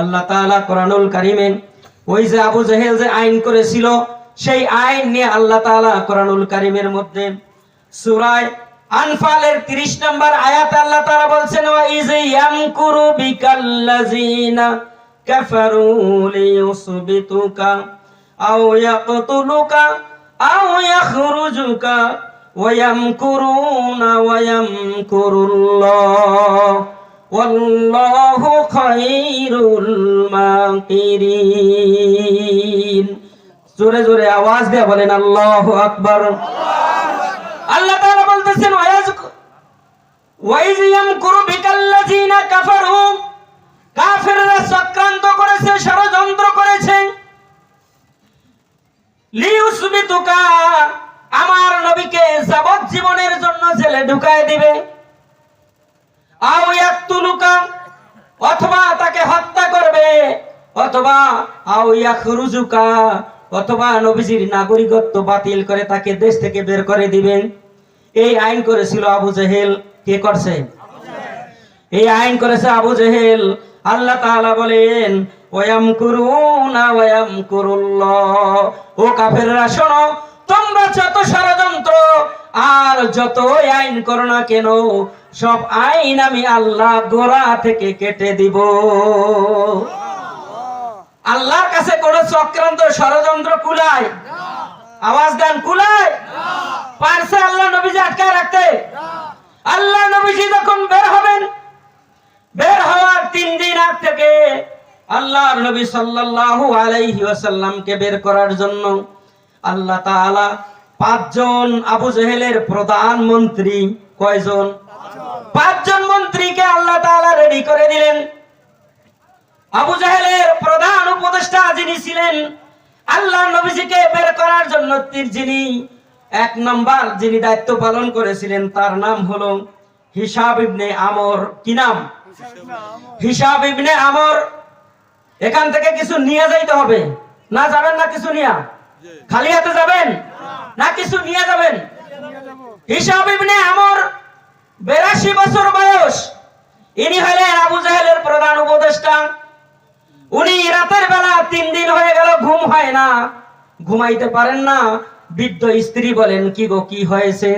আল্লাহ তালা কোরআনুল কারিমে ওই যে আবু জেহেল যে আইন করেছিল, সেই আইন নিয়ে আল্লাহ তালা কোরআনুল কারিমের মধ্যে সুরায় আনফালের 30 নম্বর আয়াত আল্লাহ তাআলা বলছেন, ওয়া ইজ ইয়ামকুরু বিকাল্লাযিনা কাফারু লিয়ুসবিতুকা আও ইয়াকতুলুকা আও ওয়া ইয়ামকুরুনা ওয়া ইয়ামকুরুল্লাহ। ওয়াল্লাহু খায়রুল মাকিরিন জোরে জোরে আওয়াজ দিয়ে বলেন, আল্লাহ আকবর। আল্লাহ তাআলা বলতেছেন ওয়াজ ওয়াইজ ইয়ামকুরু বিকাল্লাযিনা হুম কাফেররা চক্রান্ত করেছে, ষড়যন্ত্র করেছে। লিউসবিতুকা, আমার নবীকে যাবজ্জীবনের জন্য জেলে ঢুকায় দিবে। অথবা তাকে হত্যা করবে, অথবা ইয়াখরুজুকা অথবা নবীজির নাগরিকত্ব বাতিল করে তাকে দেশ থেকে বের করে দিবেন। এই আইন করেছিল আবু জেহেল। কে করছে? এই আইন করেছে আবু জেহেল। আল্লাহ তাআলা বলেন ওয়াম কুরুনা ওয়াম কুরুল্লাহ ও কাফেররা, শোনো, তোমরা যত ষড়যন্ত্র আর যত আইন করো না কেন সব আইন আমি আল্লাহ গোড়া থেকে কেটে দিব। আল্লাহর কাছে কোন চক্রান্ত ষড়যন্ত্র কুলায়? আওয়াজ দেন, কুলায়? পারছে আল্লাহ নবীজি আটকায় রাখতে? আল্লাহ নবীজি যখন বের হবেন, বের হওয়ার তিন দিন আগ থেকে আল্লাহর নবী সাল্লাল্লাহু আলাইহি ওয়াসাল্লামকে বের করার জন্য আল্লাহ তাআলা পাঁচজন আবু জেহেলের প্রধানমন্ত্রী কয়জন? পাঁচজন মন্ত্রীকে আল্লাহ তাআলা রেডি করে দিলেন। আবু জাহেলের প্রধান উপদেষ্টা যিনি ছিলেন, আল্লাহ নবীজিকে বের করার জন্য যিনি, এক নম্বর যিনি দায়িত্ব পালন করেছিলেন, তার নাম হলো হিসাব ইবনে আমর। কি নাম? হিসাব ইবনে আমর। এখান থেকে কিছু নিয়ে যাইতে হবে। না যাবেন না কিছু নিয়া? খালি হাতে যাবেন? না কিছু নিয়ে যাবেন? হিসাব ইবনে আমর বেরাশি বছর বয়স। ইনি হলেন আবু জাহেলের প্রধান উপদেষ্টা। উনি রাতের বেলা তিন দিন হয়ে গেল ঘুম হয় না। ঘুমাইতে পারেন না। বৃদ্ধ স্ত্রী বলেন, কি গো, কি হয়েছে?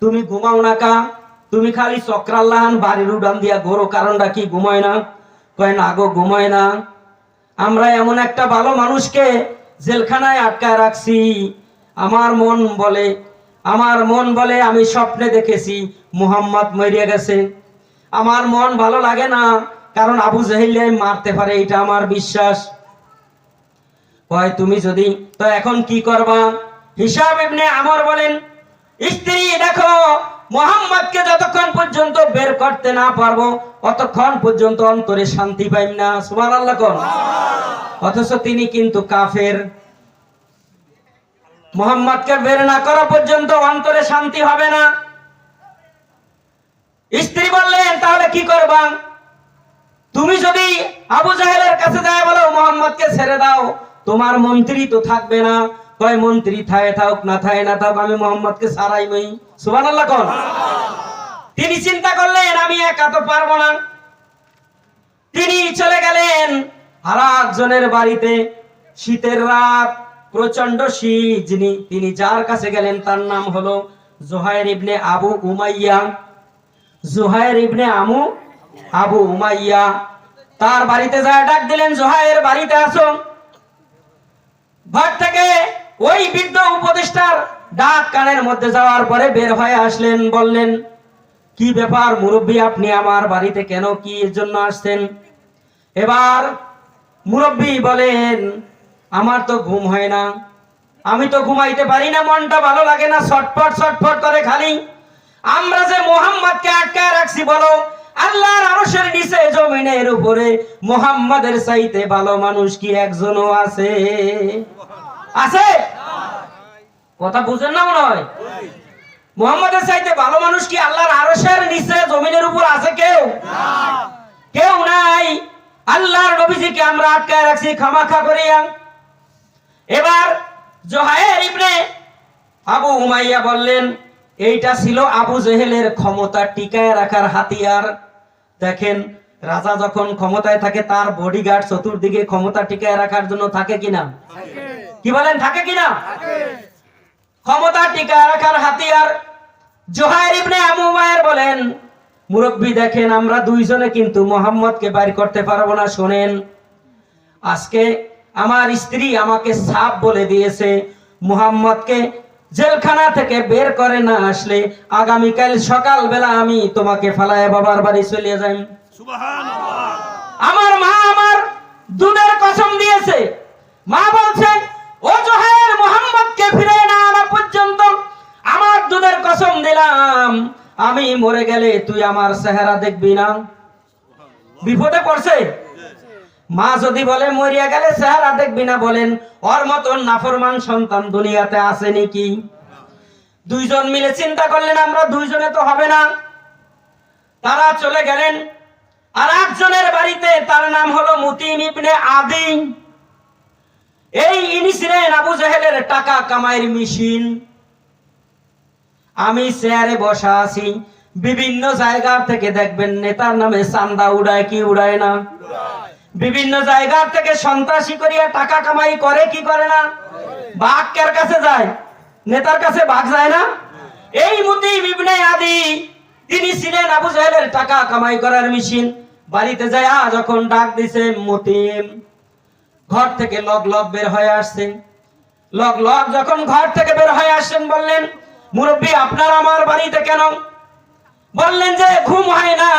তুমি ঘুমাও না কা? তুমি খালি চক্রাল্লাহান বাড়ির উড়ান দিয়া গরো কারণটা কি ঘুমায় না? কয়, না গো, ঘুমায় না। আমরা এমন একটা ভালো মানুষকে জেলখানায় আটকায় রাখছি। আমার মন বলে, আমার মন বলে আমি স্বপ্নে দেখেছি। মুহাম্মদ মরিয়া গেছে। আমার মন ভালো লাগে না, কারণ আবু জাহিল্লে মারতে পারে, এটা আমার বিশ্বাস। কয়, তুমি যদি, তো এখন কি করবা? হিসাব এমনি আমার বলেন, স্ত্রী, দেখো, মোহাম্মদকে যতক্ষণ পর্যন্ত বের করতে না পারব, অতক্ষণ পর্যন্ত অন্তরে শান্তি পাইম না। সুমান আল্লাহ কোন? অথচ তিনি কিন্তু কাফের। মোহাম্মদকে বের না করা পর্যন্ত অন্তরে শান্তি হবে না। স্ত্রী বললেন, তাহলে কি করবা? তুমি যদি আবু জাহেলের কাছে যায় বলো, মোহাম্মদকে ছেড়ে দাও, তোমার মন্ত্রী তো থাকবে না। কয়, মন্ত্রী থায় থাক না থায় না থাক আমি মোহাম্মদকে সারাই নই। সুবান আল্লাহ কন। তিনি চিন্তা করলেন, আমি একা তো পারব না। তিনি চলে গেলেন আর একজনের বাড়িতে। শীতের রাত প্রচণ্ড শীত। যিনি তিনি যার কাছে গেলেন, তার নাম হলো Zuhair ibn Abu Umayya. Zuhair ibn আমু, আবু উমাইয়া। তার বাড়িতে যায়, ডাক দিলেন জোহায়ের বাড়িতে আসো। ঘর থেকে ওই বৃদ্ধ উপদেষ্টার ডাক কানের মধ্যে যাওয়ার পরে বের হয়ে আসলেন, বললেন, কি ব্যাপার মুরব্বী, আপনি আমার বাড়িতে কেন কি এর জন্য আসছেন? এবার মুরব্বী বলেন, আমার তো ঘুম হয় না। আমি তো ঘুমাইতে পারি না, মনটা ভালো লাগে না, ছটফট ছটফট করে খালি। আমরা যে মোহাম্মদকে আটকায় রাখছি বলো, আল্লাহর আরশের নিচে জমিনের উপরে, মোহাম্মদের চাইতে ভালো মানুষ কি একজনও আছে? আছে? কথা বুঝেন না মনে হয়? মোহাম্মদের চাইতে ভালো মানুষ কি আল্লাহর আরশের নিচে জমিনের উপর আছে কেউ? কেউ নাই। আল্লাহর নবীজিকে আমরা আটকায় রাখছি, খামাখা করিয়া। এবার জোহায়ের ইবনে আবু উমাইয়া বললেন এইটা ছিল আবু জেহেলের ক্ষমতা টিকায় রাখার হাতিয়ার। দেখেন রাজা যখন ক্ষমতায় থাকে তার বডিগার্ড চতুর্দিকে ক্ষমতা টিকায় রাখার জন্য থাকে কিনা কি বলেন থাকে কিনা ক্ষমতা টিকায় রাখার হাতিয়ার। জোহাইর ইবনে আবু মায়ের বলেন মুরব্বী দেখেন আমরা দুইজনে কিন্তু মোহাম্মদকে বাইর করতে পারব না শোনেন। আজকে আমার স্ত্রী আমাকে সাপ বলে দিয়েছে মুহাম্মদকে জেলখানা থেকে বের করে না আসলে আগামীকাল সকালবেলা আমি তোমাকে ফালায় বাবার বাড়ি চলে যাই। আমার মা আমার দুধের কসম দিয়েছে। মা বলছে ও জোহাইর মোহাম্মদকে ফিরে না আনা পর্যন্ত আমার দুধের কসম দিলাম। আমি মরে গেলে তুই আমার চেহারা দেখবি না। বিপদে পড়ছে? মা যদি বলে মরিয়া গেলে চেহারা দেখবি না বলেন, ওর মতন নাফরমান সন্তান দুনিয়াতে আছে নাকি? দুইজন মিলে চিন্তা করলেন, আমরা দুইজনে তো হবে না। তারা চলে গেলেন, আর একজনের বাড়িতে তার নাম হলো মুতিম ইবনে আদি। এই ইনি ছিলেন আবু জাহেলের টাকা কামাইয়ের মেশিন। আমি চেয়ারে বসা আছি, বিভিন্ন জায়গা থেকে দেখবেন নেতার নামে চান্দা উড়ায় কি উড়ায় না? বিভিন্ন জায়গা থেকে সন্ত্রাসী করিয়া টাকা কামাই করে, কি করে না? বাঘ কার কাছে যায়? নেতার কাছে বাঘ যায় না? এই মুতি বিবনে আদি, তিনি ছিলেন আবু জাহেলের টাকা কামাই করার মেশিন। বাড়িতে যায় যখন ডাক দিছে, মতিম, ঘর থেকে লগ লগ বের হয়ে আসছে। লগ লগ যখন ঘর থেকে বের হয়ে আসছেন, বললেন, মুরব্বী, আপনার আমার বাড়িতে কেন? বললেন যে, ঘুম হয় না।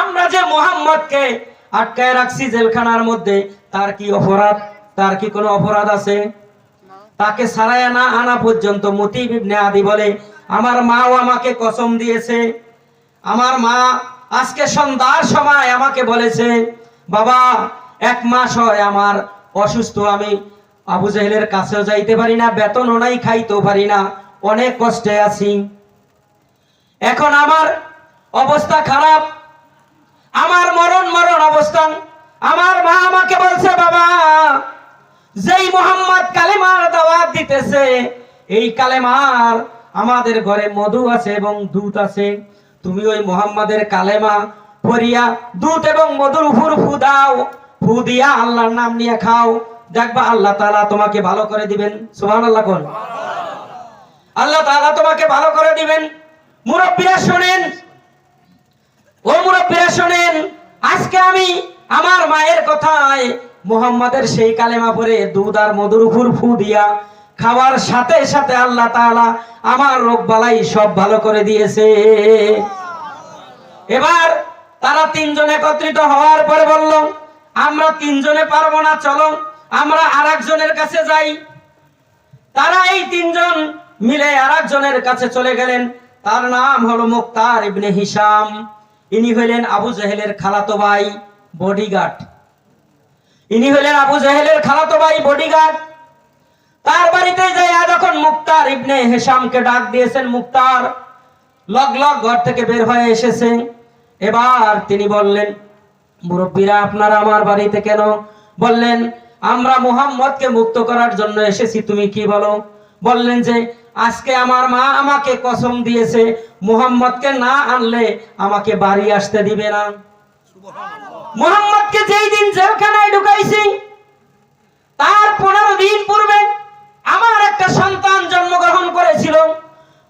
আমরা যে মোহাম্মদকে আটকায় রাখছি জেলখানার মধ্যে। তার কি অপরাধ? তার কি কোনো অপরাধ আছে? তাকে সারায় না আনা পর্যন্ত মতি আদি বলে, আমার মাও আমাকে কসম দিয়েছে। আমার মা আজকে সন্ধ্যার সময় আমাকে বলেছে, বাবা, এক মাস হয় আমার অসুস্থ, আমি আবু জাহেলের কাছেও যাইতে পারি না বেতন নাই, খাইতেও পারি না, অনেক কষ্টে আছি। এখন আমার অবস্থা খারাপ আমার মরণ মরণ অবস্থান। আমার মা আমাকে বলছে, বাবা, যেই মোহাম্মদ কালেমার দাওয়াত দিতেছে, এই কালেমার আমাদের ঘরে মধু আছে এবং দুধ আছে। তুমি ওই মোহাম্মদের কালেমা পড়িয়া দুধ এবং মধুর উপর ফু দাও, ফু দিয়া আল্লাহর নাম নিয়ে খাও। দেখবা আল্লাহ তাআলা তোমাকে ভালো করে দিবেন। সুবহানাল্লাহ কোন? আল্লাহ তাআলা তোমাকে ভালো করে দিবেন। মুরব্বীরা শুনেন শোনেন, আজকে আমি আমার মায়ের কথায় মোহাম্মদের সেই কালেমা পরে দুধ আর মধুর উপর ফু দিয়া খাওয়ার সাথে সাথে আল্লাহ তাআলা আমার রোগ বালাই সব ভালো করে দিয়েছে। এবার তারা তিনজন একত্রিত হওয়ার পরে বলল, আমরা তিনজনে পারব না, চলো, আমরা আর একজনের কাছে যাই। তারা এই তিনজন মিলে আর কাছে চলে গেলেন। তার নাম হলো মুক্তার ইবনে হিসাম ইনি হইলেন আবু জাহেলের খালাতো ভাই বডিগার্ড ইনি হইলেন আবু জাহেলের খালাতো ভাই বডিগার্ড তার বাড়িতে যাই যখন মুক্তার ইবনে হেসামকে ডাক দিয়েছেন, মুক্তার লগ লগ ঘর থেকে বের হয়ে এসেছে। এবার তিনি বললেন, মুরব্বীরা, আপনারা আমার বাড়িতে কেন? বললেন, আমরা মুহাম্মদকে মুক্ত করার জন্য এসেছি, তুমি কি বলো? বললেন যে, আজকে আমার মা আমাকে কসম দিয়েছে, মুহাম্মদকে না আনলে আমাকে বাড়ি আসতে দিবে না। মুহাম্মদকে যেই দিন জেলখানায় ঢুকাইছি, তার পনেরো দিন পূর্বে আমার একটা সন্তান জন্মগ্রহণ করেছিল।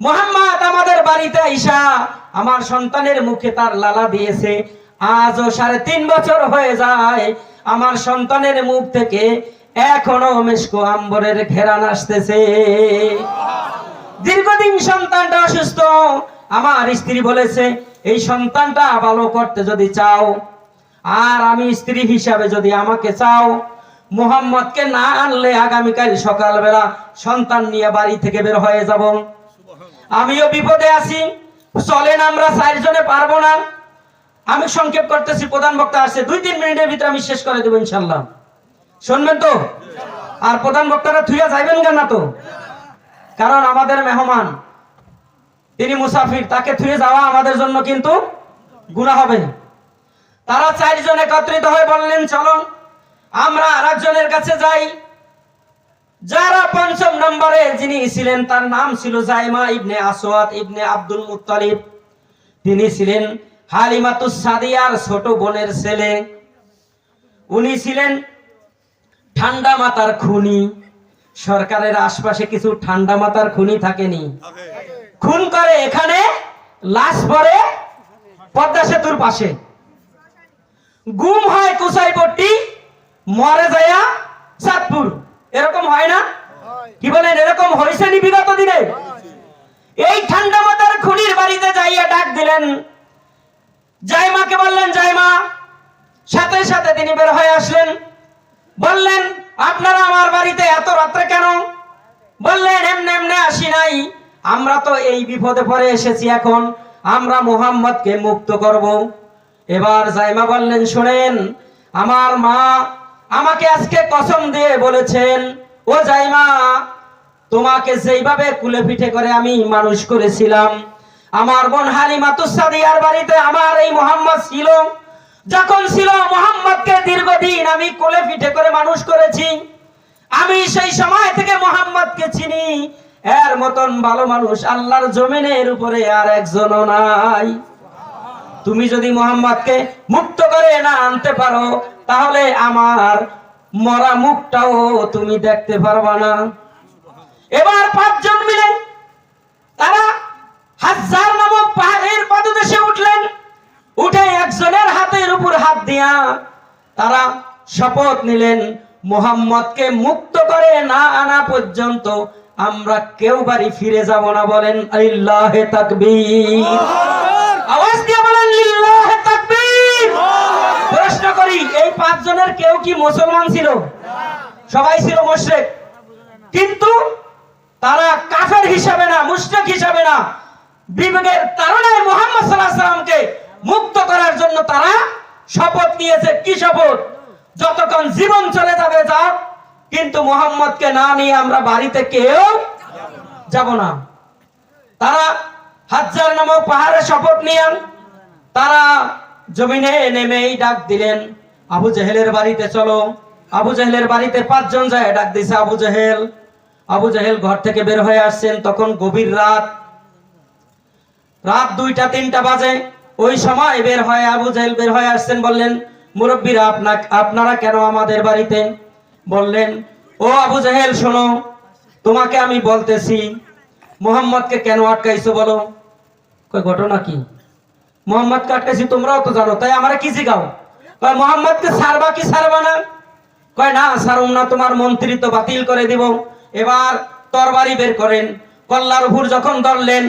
মোহাম্মদ আমাদের বাড়িতে আইসা আমার সন্তানের মুখে তার লালা দিয়েছে। আজও সাড়ে তিন বছর হয়ে যায়, আমার সন্তানের মুখ থেকে এখনও মেশকো আম্বরের ঘেরান আসতেছে। দীর্ঘদিন সন্তানটা অসুস্থ। আমার স্ত্রী বলেছে, এই সন্তানটা ভালো করতে যদি চাও, আর আমি স্ত্রী হিসাবে যদি আমাকে চাও, মোহাম্মদকে না আনলে আগামীকাল সকালবেলা সন্তান নিয়ে বাড়ি থেকে বের হয়ে যাব। আমিও বিপদে আছি। চলেন আমরা চারজনে পারব না। আমি সংক্ষেপ করতেছি, প্রধান বক্তা আসছে। দুই, তিন মিনিটের ভিতরে আমি শেষ করে দেবো ইনশাল্লাহ। শুনবেন তো? আর প্রধান বক্তারা থুইয়া যাইবেন কেন না তো? কারণ আমাদের মেহমান, তিনি মুসাফির, তাকে থুয়ে যাওয়া আমাদের জন্য কিন্তু গুণা হবে। তারা চারজন একত্রিত হয়ে বললেন, চলো, আমরা আরেকজনের কাছে যাই। যারা পঞ্চম নম্বরে যিনি ছিলেন, তার নাম ছিল Zaima ibn Aswad ibn Abdul Muttalib. তিনি ছিলেন হালিমাতুস সাদিয়ার ছোট বোনের ছেলে। উনি ছিলেন ঠান্ডা মাতার খুনি। সরকারের আশপাশে কিছু ঠান্ডা মাতার খুনি থাকেনি। খুন করে এখানে, লাশ পরে পদ্মা সেতুর পাশে। গুম হয় কুসাইপট্টি, মরে যায়া চাঁদপুর। এরকম হয় না? কি বলেন, এরকম হয়েছে নি বিগত দিনে? এই ঠান্ডা মাতার খুনির বাড়িতে যাইয়া ডাক দিলেন। জাইমাকে বললেন, জাইমা, সাথে সাথে তিনি বের হয়ে আসলেন। বললেন, আপনারা আমার বাড়িতে এত রাত্রে কেন? বললেন, এমনি এমনি আসি নাই। আমরা তো এই বিপদে পড়ে এসেছি এখন। আমরা মুহাম্মদকে মুক্ত করব। এবার জাইমা বললেন, শুনেন, আমার মা আমাকে আজকে কসম দিয়ে বলেছেন, ও জাইমা, তোমাকে যেইভাবে কুলে পিঠে করে আমি মানুষ করেছিলাম, আমার বোন হালিমা তুসাদিয়ার বাড়িতে আমার এই মোহাম্মদ ছিল যখন ছিল মোহাম্মদকে দীর্ঘদিন আমি কোলে পিঠে করে মানুষ করেছি, আমি সেই সময় থেকে মোহাম্মদকে চিনি। এর মতন ভালো মানুষ আল্লাহর জমিনের উপরে আর একজনও নাই। তুমি যদি মোহাম্মদকে মুক্ত করে না আনতে পারো, তাহলে আমার মরা মুখটাও তুমি দেখতে পারবা না। এবার পাঁচজন মিলে তারা হাজার উপর হাত দিয়া তারা শপথ নিলেন মোহাম্মদকে মুক্ত করে না আনা পর্যন্ত আমরা কেউ বাড়ি ফিরে যাব না বলেন আল্লাহে তাকবীর আওয়াজ দিয়ে বলেন লিল্লাহে তাকবীর। প্রশ্ন করি এই পাঁচজনের কেউ কি মুসলমান ছিল? সবাই ছিল মুশরিক। কিন্তু তারা কাফের হিসাবে না মুশরিক হিসাবে না। বিবেকের তারণায় মোহাম্মদ সাল্লাল্লাহু আলাইহি মুক্ত করার জন্য তারা শপথ নিয়েছে, কি শপথ? যতক্ষণ জীবন চলে যাবে যাক, কিন্তু মোহাম্মদকে না নিয়ে আমরা বাড়িতে কেউ যাব না। তারা হাজার নামক পাহাড়ে শপথ নিয়েন, তারা জমিনে নেমেই ডাক দিলেন, আবু জেহেলের বাড়িতে চলো। আবু জেহেলের বাড়িতে পাঁচজন যায়, ডাক দিছে, আবু জেহেল। আবু জেহেল ঘর থেকে বের হয়ে আসছেন, তখন গভীর রাত। রাত দুইটা, তিনটা বাজে। ওই সময় বের হয় আবু জেহেল বের হয়ে আসছেন, বললেন, মুরব্বীরা আপনা আপনারা কেন আমাদের বাড়িতে? বললেন, ও আবু জেহেল, শোনো, তোমাকে আমি বলতেছি, মোহাম্মদকে কেন আটকাইছো বলো? ঘটনা কি? মোহাম্মদকে আটকাইছি, তোমরাও তো জানো, তাই আমরা কি শিখাও কয়, মোহাম্মদকে ছাড়বা কি ছাড়বা না? কয়, না, ছাড়ুম না, তোমার মন্ত্রী তো বাতিল করে দিব। এবার তরবারি বের করেন। কল্লার উপর যখন ধরলেন,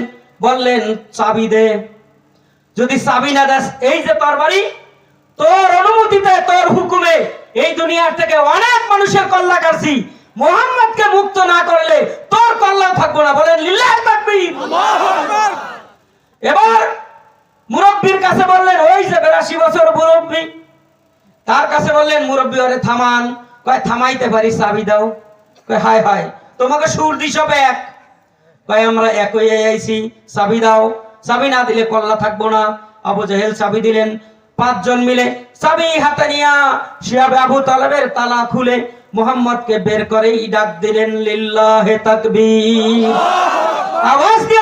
বললেন, চাবি দে। যদি চাবি না দেস এই যে তরবারি তোর অনুমতিতে তোর হুকুমে এই দুনিয়ার থেকে অনেক মানুষের কল্লা কাটছি। মোহাম্মদকে মুক্ত না করলে তোর কল্লা থাকব না। বলেন লিল্লাহ তাকবীর। এবার মুরব্বীর কাছে বললেন ওই যে বেরাশি বছর মুরব্বী। তার কাছে বললেন মুরব্বী ওরে থামান। কয় থামাইতে পারি চাবি দাও। কয় হায় হায় তোমাকে সুর দিস এক। কয় আমরা একই আইছি চাবি দাও। চাবি না দিলে কল্লা থাকব না। আবু জাহেল চাবি দিলেন। পাঁচজন মিলে চাবি হাতে নিয়া শিয়াবে আবু তালেবের তালা খুলে মোহাম্মদকে বের করে ইডাক দিলেন লিল্লাহে তাকবীর। আওয়াজ দিয়ে